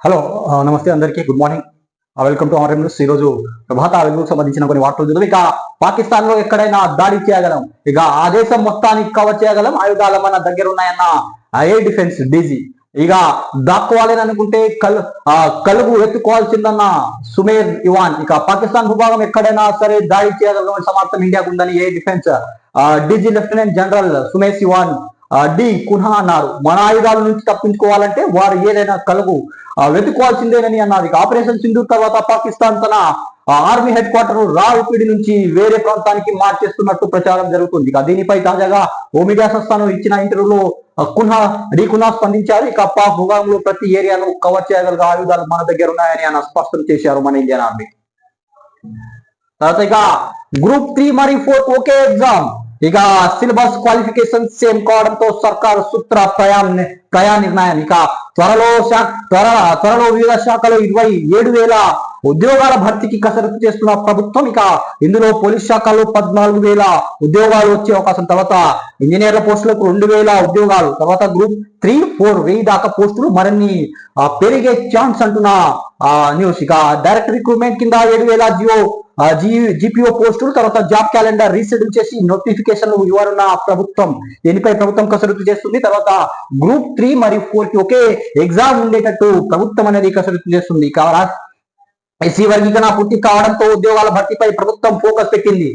Hello నమస్తే అందరికీ. Good morning welcome to RM news ఈరోజు రోజు ప్రభాత వెలుగుకు సంబంధించిన కొన్ని వార్తలు చూద్దాం. ఇక పాకిస్తాన్లో ఎక్కడైనా దాడి చేయగలం? ఇక ఆ దేశం మొత్తానికి కవర్ చేయగలం? ఆయుధాలు మన దగ్గర ఉన్నాయన్న ఎయిర్ డిఫెన్స్ డీజీ ఇక దాక్కోవాలని అనుకుంటే కల్ కలుగు ఎత్తుకోవాల్సిందన్న సుమేర్ ఇవాన్. ఇక పాకిస్తాన్ భూభాగం ఎక్కడైనా సరే దాడి చేయగలం సమర్థం ఇండియాకు ఉందని ఏ defence DG lieutenant general Sumesh Ivan D'Cunha అన్నారు. మన ఆయుధాల నుంచి తప్పించుకోవాలంటే వారు ఏదైనా కలుగు. వెతుకోవాల్సిందేనని అన్నది అన్నారు. ఆపరేషన్ సింధు తర్వాత పాకిస్తాన్ తన ఆర్మీ హెడ్ క్వార్టర్ రావుపిడి నుంచి వేరే ప్రాంతానికి మార్చేస్తున్నట్టు ప్రచారం జరుగుతుంది. ఇక దీనిపై తాజాగా ఓమిగా సంస్థను ఇచ్చిన ఇంటర్వ్యూలో కున్హా డి కున్హా స్పందించారు. ఇక పాక్ భూభాగంలో ప్రతి ఏరియాను కవర్ చేయగలిగే ఆయుధాలు మన దగ్గర ఉన్నాయని ఆయన స్పష్టం చేశారు మన ఇండియన్ ఆర్మీ. తర్వాత ఇక గ్రూప్ త్రీ మరియు ఫోర్ ఒకే ఎగ్జామ్. ఇక సిలబస్ క్వాలిఫికేషన్ సేమ్ కావడంతో సర్కార్ సూత్ర ప్రయా ప్రయా నిర్ణయం ఇక త్వరలో శాఖ త్వర త్వరలో వివిధ శాఖలో ఇరవై ఏడు వేల ఉద్యోగాల భర్తీకి కసరత్తు చేస్తున్న ప్రభుత్వం ఇక ఇందులో పోలీస్ శాఖలో పద్నాలుగు వేల ఉద్యోగాలు వచ్చే అవకాశం తర్వాత ఇంజనీర్ల పోస్టులకు రెండు వేల ఉద్యోగాలు తర్వాత గ్రూప్ త్రీ ఫోర్ వెయ్యి దాకా పోస్టులు మరిన్ని పెరిగే ఛాన్స్ అంటున్న ఆ, న్యూస్ ఇక డైరెక్ట్ రిక్రూట్మెంట్ కింద ఏడు వేల జియో జిపిఓ పోస్టులు తర్వాత జాబ్ క్యాలెండర్ రీషెడ్యూల్ చేసి నోటిఫికేషన్ ఇవ్వాలన్న ప్రభుత్వం. దీనిపై ప్రభుత్వం కసరత్తు చేస్తుంది? తర్వాత గ్రూప్ త్రీ మరియు ఫోర్కి ఒకే ఎగ్జామ్ ఉండేటట్టు ప్రభుత్వం అనేది కసరత్తు చేస్తుంది. ఇక ఎస్సీ వర్గీకరణ పూర్తి కావడంతో ఉద్యోగాల భర్తీపై ప్రభుత్వం ఫోకస్ పెట్టింది.